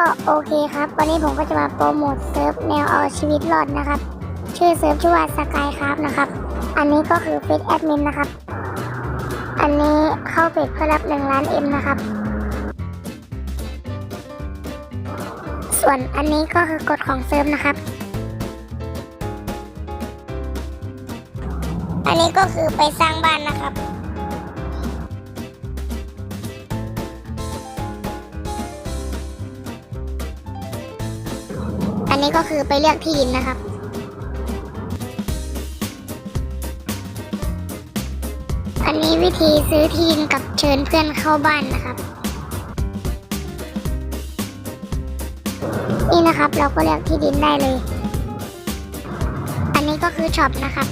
ก็โอเคครับ วันนี้ผมก็จะมาโปรโมทเซิร์ฟแนวเอาชีวิตรอดนะครับ ชื่อเซิร์ฟชื่อว่าสกายครับนะครับ อันนี้ก็คือเฟซแอดมินนะครับ อันนี้เข้าเพจเพื่อรับหนึ่งล้านเอ็มนะครับ ส่วนอันนี้ก็คือกฎของเซิร์ฟนะครับ อันนี้ก็คือไปสร้างบ้านนะครับ นนี้ก็คือไปเลือกที่ดินนะครับ อันนี้วิธีซื้อที่ดินกับเชิญเพื่อนเข้าบ้านนะครับ นี่นะครับเราก็เลือกที่ดินได้เลย อันนี้ก็คือช็อปนะครับ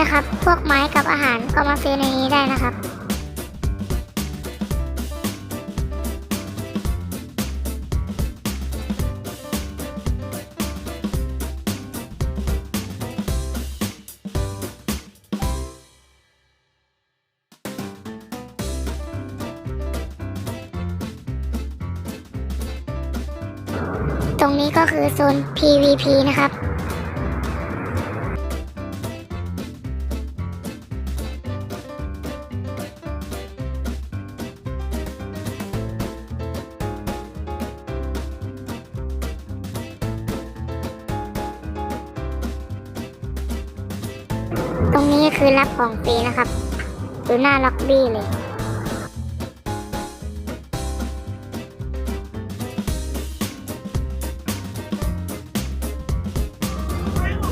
นะครับ พวกไม้กับอาหารก็มาซื้อในนี้ได้นะครับ ตรงนี้ก็คือโซน PVP นะครับ ตรงนี้คือรับของฟรีนะครับ ดูหน้าล็อบบี้เลย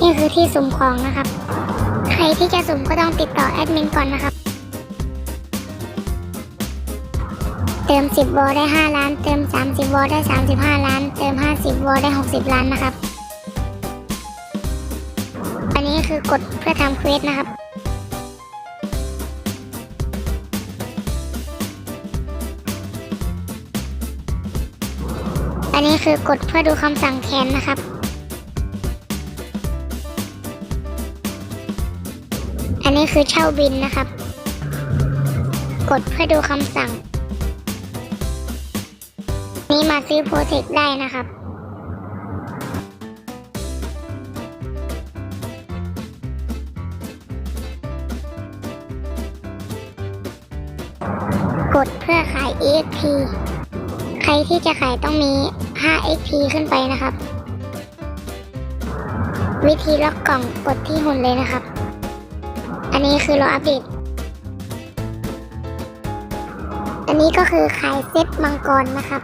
นี่คือที่สุ่มของนะครับ ใครที่จะสุ่มก็ต้องติดต่อแอดมินก่อนนะครับ เติม 10วอลได้ 5 ล้าน เติม 30วอลได้ 35 ล้าน เติม 50วอลได้ 60 ล้านนะครับ นนี้คือกดเพื่อทำเควสนะครับอันนี้คือกดเพื่อดูคำสั่งแทนนะครับ อันนี้คือเช่าบินนะครับ กดเพื่อดูคำสั่ง นี่มาซื้อโปรเทคได้นะครับ กดเพื่อขาย EXP ใครที่จะขายต้องมี 5 XP ขึ้นไปนะครับ วิธีล็อกกล่องกดที่หุ่นเลยนะครับ อันนี้คือรออัปเดต อันนี้ก็คือขายเซตมังกรนะครับ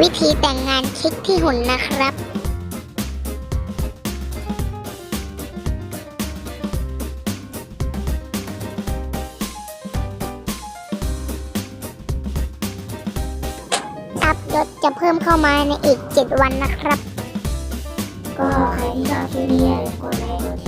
วิธีแต่งงานคิกที่หุ่นนะครับ อัพยศจะเพิ่มเข้ามาในอีก 7 วันนะครับ ก็ใครที่ชอบคลิปนี้อย่าลืมกดไลค์กดแชร์